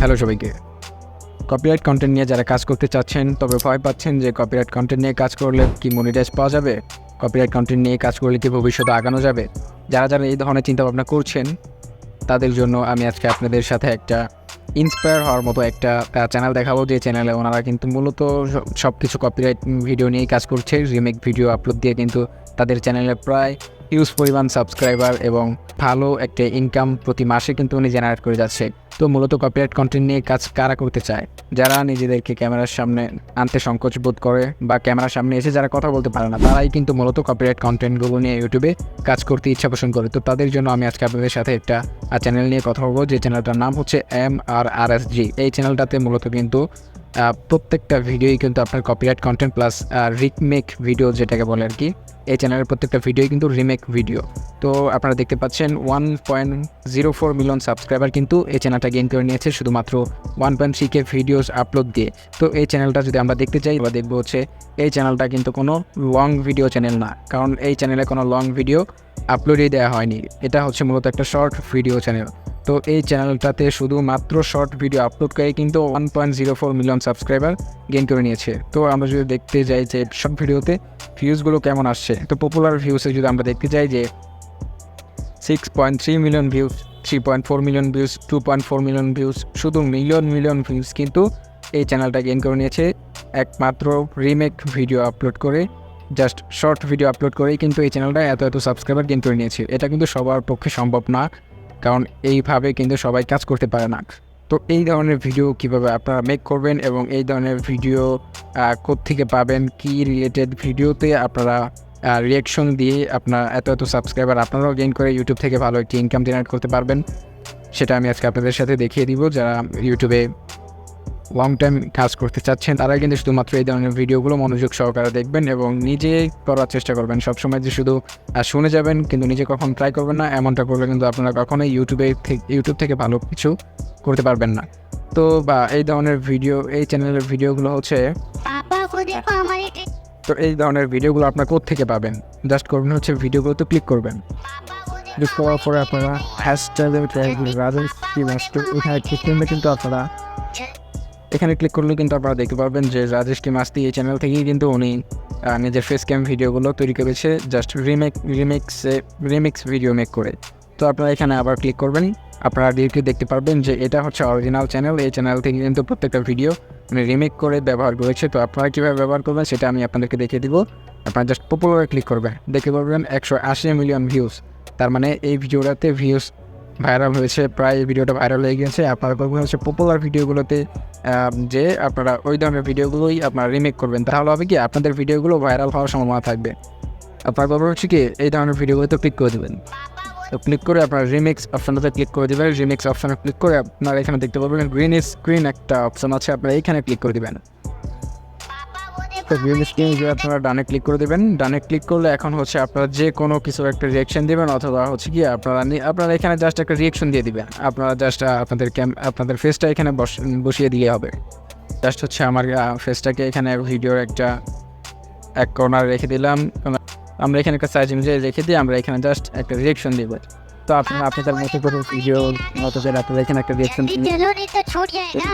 Hello সবাইকে। Copyright content নিয়ে যারা কাজ করতে চাচ্ছেন, তবে ভয় পাচ্ছেন যে কপিরাইট কন্টেন্ট নিয়ে কাজ করলে কি মনিটাইজ পাওয়া যাবে? কপিরাইট কন্টেন্ট নিয়ে কাজ করলে কি ভবিষ্যতে আগানো যাবে? যারা যারা এই ধরনের চিন্তাভাবনা করছেন, তাদের জন্য আমি আজকে আপনাদের সাথে একটা ইন্সপায়ার হওয়ার মতো একটা চ্যানেল দেখাবো। যে চ্যানেলে ওনারা কিন্তু মূলত সব কিছু কপিরাইট ভিডিও নিয়েই কাজ করছে। রিমেক ভিডিও আপলোড দিয়ে কিন্তু তাদের চ্যানেলে প্রায় হিউজ পরিমাণ সাবস্ক্রাইবার এবং ভালো একটা ইনকাম প্রতি মাসে কিন্তু উনি জেনারেট করে যাচ্ছে। তো মূলত কপিরাইট কন্টেন্ট নিয়ে কাজ কারা করতে চায়? যারা নিজেদেরকে ক্যামেরার সামনে আনতে সংকোচ বোধ করে বা ক্যামেরার সামনে এসে যারা কথা বলতে পারে না, তারাই কিন্তু মূলত কপিরাইট কন্টেন্টগুলো নিয়ে ইউটিউবে কাজ করতে ইচ্ছা পোষণ করে। তো তাদের জন্য আমি আজকে আপনাদের সাথে একটা চ্যানেল নিয়ে কথা বলব, যে চ্যানেলটার নাম হচ্ছে এম আর আর এস জি এই চ্যানেলটাতে মূলত কিন্তু প্রত্যেকটা ভিডিওই কিন্তু আপনার copyright content plus remake video যেটাকে বলে আর কি, এই চ্যানেলের প্রত্যেকটা ভিডিওই কিন্তু রিমেক ভিডিও তো আপনারা দেখতে পাচ্ছেন one point zero four million subscriber কিন্তু এই চ্যানেলটা গেইন করে নিয়েছে শুধুমাত্র one point three K videos upload দিয়ে। তো এই চ্যানেলটা যদি আমরা দেখতে চাই বা দেখব হচ্ছে এই চ্যানেলটা কিন্তু কোনো লং ভিডিও চ্যানেল না, কারণ এই চ্যানেলে কোনো লং ভিডিও আপলোডই দেওয়া হয়নি। এটা হচ্ছে মূলত একটা শর্ট ভিডিও চ্যানেল তো এই চ্যানেলটাতে শুধুমাত্র শর্ট ভিডিও আপলোড করে কিন্তু one point zero four million subscriber gain করে নিয়েছে। তো আমরা যদি দেখতে যাই যে সব ভিডিওতে ভিউজগুলো কেমন আসছে, তো পপুলার ভিউসে যদি আমরা দেখতে চাই যে six point three million views three point four million views two point four million views শুধু মিলিয়ন মিলিয়ন ভিউজ কিন্তু এই চ্যানেলটা গেইন করে নিয়েছে। একমাত্র রিমেক ভিডিও আপলোড করে জাস্ট শর্ট ভিডিও আপলোড করেই কিন্তু এই চ্যানেলটা এত এত সাবস্ক্রাইবার গেইন করে নিয়েছে। এটা কিন্তু সবার পক্ষে সম্ভব না। কারণ এইভাবে কিন্তু সবাই কাজ করতে পারে না। তো এই ধরনের ভিডিও কীভাবে আপনারা মেক করবেন এবং এই ধরনের ভিডিও থেকে পাবেন, কি রিলেটেড ভিডিওতে আপনারা রিয়াকশন দিয়ে আপনার এত এত সাবস্ক্রাইবার আপনারাও গেইন করে ইউটিউব থেকে ভালো একটি ইনকাম জেনারেট করতে পারবেন। সেটা আমি আজকে আপনাদের সাথে দেখিয়ে দিব যারা ইউটিউবে লং টাইম কাজ করতে চাচ্ছেন তারা কিন্তু শুধুমাত্র এই ধরনের ভিডিওগুলো মনোযোগ সহকারে দেখবেন এবং নিজে করার চেষ্টা করবেন। সবসময় যে শুধু শুনে যাবেন কিন্তু নিজে কখন ট্রাই করবেন না এমনটা করলে কিন্তু আপনারা কখনোই ইউটিউবে ইউটিউব থেকে ভালো কিছু করতে পারবেন না। তো বা এই ধরনের ভিডিও এই চ্যানেলের ভিডিওগুলো হচ্ছে তো এই ধরনের ভিডিওগুলো আপনার থেকে পাবেন? জাস্ট করবেন হচ্ছে ভিডিওগুলোতে ক্লিক করবেন। ক্লিক করার পরে আপনারা হ্যাশট্যাগ রাজেন্দ্র কিন্তু আপনারা এখানে ক্লিক করলে কিন্তু আপনারা দেখতে পারবেন যে রাজেশ কি মাস্তি এই চ্যানেল থেকেই কিন্তু উনি নিজের ফেস ক্যাম ভিডিওগুলো তৈরি করেছে জাস্ট রিমেক রিমিক্সে রিমিক্স ভিডিও মেক করে। তো আপনারা এখানে আবার ক্লিক করবেন, আপনারা ডিরেক্টলি দেখতে পারবেন যে এটা হচ্ছে অরিজিনাল চ্যানেল এই চ্যানেল থেকে কিন্তু প্রত্যেকটা ভিডিও মানে রিমেক করে ব্যবহার করেছে। তো আপনারা কীভাবে ব্যবহার করবেন সেটা আমি আপনাদেরকে দেখিয়ে দিব। আপনারা জাস্ট পপুলারে ক্লিক করবেন দেখতে পারবেন একশো আশি মিলিয়ন ভিউজ তার মানে এই ভিডিওটাতে ভিউজ ভাইরাল হয়েছে, প্রায় ভিডিওটা ভাইরাল হয়ে গেছে আপনারা করবেন হচ্ছে পপুলার ভিডিওগুলোতে যে আপনারা ওই ধরনের ভিডিওগুলোই আপনারা রিমেক করবেন। তাহলে হবে কি, আপনাদের ভিডিওগুলো ভাইরাল হওয়ার সম্ভাবনা থাকবে। আপনার ব্যাপার হচ্ছে কি, এই ধরনের ভিডিওগুলোতে ক্লিক করে দেবেন। তো ক্লিক করে আপনার রিমিক্স অপশনটাতে ক্লিক করে দেবেন। রিমিক্স অপশনে ক্লিক করে আপনারা এখানে দেখতে পাবেন গ্রিন স্ক্রিন একটা অপশন আছে, আপনারা এইখানে ক্লিক করে দেবেন। একটা ভিউ স্ক্রিনে গিয়ে আপনারা ডানে ক্লিক করে দেবেন। ডানে ক্লিক করলে এখন হচ্ছে আপনারা যে কোনো কিছু একটা রিয়েকশন দেবেন অথবা হচ্ছে কি আপনারা আপনারা এখানে জাস্ট একটা রিয়েকশন দিয়ে দিবেন। আপনারা জাস্ট আপনাদের ক্যাম আপনাদের ফেসটা এখানে বসিয়ে দিয়ে হবে। জাস্ট হচ্ছে আমার ফেসটাকে এখানে ভিডিওর একটা এক কর্নার রেখে দিলাম। আমরা এখানে একটা সাইজ অনুযায়ী রেখে দিয়ে আমরা এখানে জাস্ট একটা রিয়েকশন দিব। তো আপনারা আপনি তার মতো করে ভিডিও মতো করে আপনারা এখানে একটা রিয়েকশন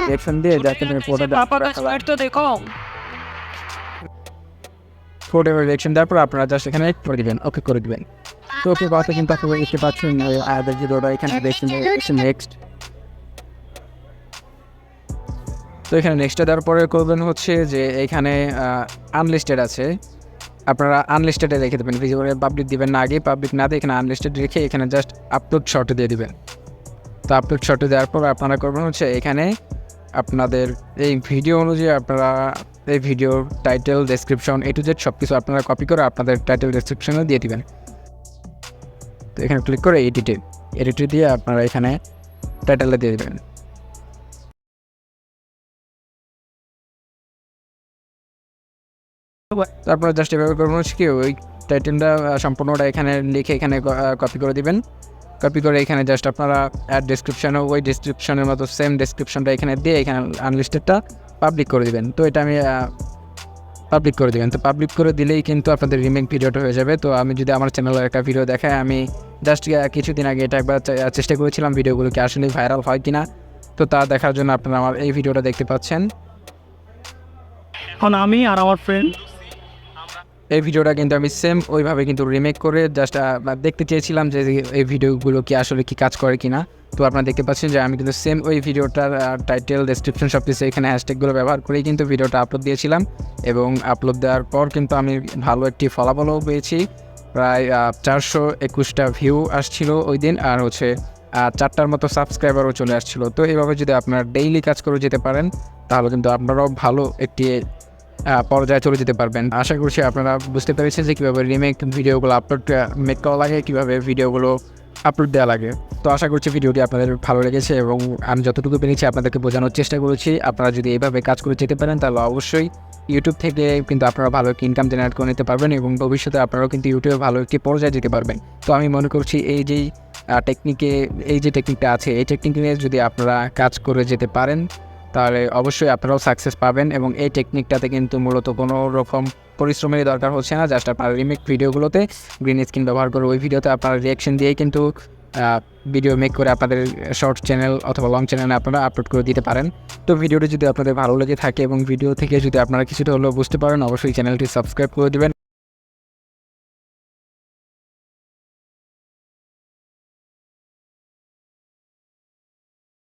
রিয়েকশন দিয়ে যাতে প্রোডাক্ট ফোর আপনারা করে ওকে করে তো ওকে বাসে কিন্তু দেখতে পাচ্ছেন আয়াদের যে এখানে দেখছেন নেক্সট তো এখানে দেওয়ার পরে করবেন হচ্ছে যে এখানে আনলিস্টেড আছে। আপনারা আনলিস্টেডে রেখে দেবেন ভিজিবলে পাবলিক দিবেন না আগে পাবলিক না দিয়ে এখানে আনলিস্টেড রেখে এখানে জাস্ট আপলোড শর্টে দিয়ে দিবেন। তো আপলোড শর্টে দেওয়ার পর আপনারা করবেন হচ্ছে এখানে আপনাদের এই ভিডিও অনুযায়ী আপনারা এই ভিডিওর title description A to Z সব কিছু আপনারা কপি করে আপনাদের টাইটেল ডেসক্রিপশনে দিয়ে দিবেন। তো এখানে ক্লিক করে এডিটে এডিটে দিয়ে আপনারা এখানে টাইটেলে দিয়ে দেবেন। তো আপনারা জাস্ট এভাবে করবেন কি, ওই টাইটেলটা সম্পূর্ণটা এখানে লিখে এখানে কপি করে দিবেন। কপি করে এখানে জাস্ট আপনারা অ্যাড ডিসক্রিপশনে ওই ডিসক্রিপশনের মতো সেম ডিসক্রিপশনটা এখানে দিয়ে এখানে আনলিস্টেডটা পাবলিক করে দিবেন। তো এটা আমি পাবলিক করে দিবেন। তো পাবলিক করে দিলেই কিন্তু আপনাদের রিমেক ভিডিওটা হয়ে যাবে। তো আমি যদি আমার চ্যানেলের একটা ভিডিও দেখাই আমি জাস্ট কিছুদিন আগে এটা একবার চেষ্টা করেছিলাম ভিডিওগুলো কি আসলে ভাইরাল হয় কি না তো তা দেখার জন্য আপনারা আমার এই ভিডিওটা দেখতে পাচ্ছেন। এখন আমি আর আমার ফ্রেন্ড এই ভিডিওটা কিন্তু আমি সেম ওইভাবে কিন্তু রিমেক করে জাস্ট দেখতে চেয়েছিলাম যে এই ভিডিওগুলো কি আসলে কি কাজ করে কিনা। তো আপনারা দেখতে পাচ্ছেন যে আমি কিন্তু সেম ওই ভিডিওটার টাইটেল ডেসক্রিপশন সব কিছু এখানে হ্যাশট্যাগুলো ব্যবহার করেই কিন্তু ভিডিওটা আপলোড দিয়েছিলাম। এবং আপলোড দেওয়ার পর কিন্তু আমি ভালো একটি ফলাফলও পেয়েছি। প্রায় চারশো একুশটা ভিউ আসছিল ওই দিন আর হচ্ছে চারটার মতো সাবস্ক্রাইবারও চলে আসছিল। তো এইভাবে যদি আপনারা ডেইলি কাজ করে যেতে পারেন, তাহলে কিন্তু আপনারাও ভালো একটি পর্যায়ে চলে যেতে পারবেন। আশা করছি আপনারা বুঝতে পেরেছেন যে কীভাবে রিমেক ভিডিওগুলো আপলোড মেক করা লাগে, কীভাবে ভিডিওগুলো আপলোড দেওয়া লাগে। তো আশা করছি ভিডিওটি আপনাদের ভালো লেগেছে এবং আমি যতটুকু পেরেছি আপনাদেরকে বোঝানোর চেষ্টা করেছি। আপনারা যদি এইভাবে কাজ করে যেতে পারেন, তাহলে অবশ্যই ইউটিউব থেকে কিন্তু আপনারা ভালো একটি ইনকাম জেনারেট করে নিতে পারবেন এবং ভবিষ্যতে আপনারাও কিন্তু ইউটিউবে ভালো একটি পর্যায়ে যেতে পারবেন। তো আমি মনে করছি এই যেই টেকনিকে এই যে টেকনিকটা আছে, এই টেকনিক নিয়ে যদি আপনারা কাজ করে যেতে পারেন তাহলে অবশ্যই আপনারাও সাকসেস পাবেন এবং এই টেকনিকটাতে কিন্তু মূলত কোনো রকম পরিশ্রমের দরকার হচ্ছে না। জাস্ট আপনার রিমেক ভিডিওগুলোতে গ্রিন স্ক্রিন ব্যবহার করে ওই ভিডিওতে আপনারা রিয়াকশন দিয়েই কিন্তু ভিডিও মেক করে আপনাদের শর্ট চ্যানেল অথবা লং চ্যানেলে আপনারা আপলোড করে দিতে পারেন। তো ভিডিওটি যদি আপনাদের ভালো লেগে থাকে এবং ভিডিও থেকে যদি আপনারা কিছুটা হলেও বুঝতে পারেন, অবশ্যই চ্যানেলটি সাবস্ক্রাইব করে দেবেন।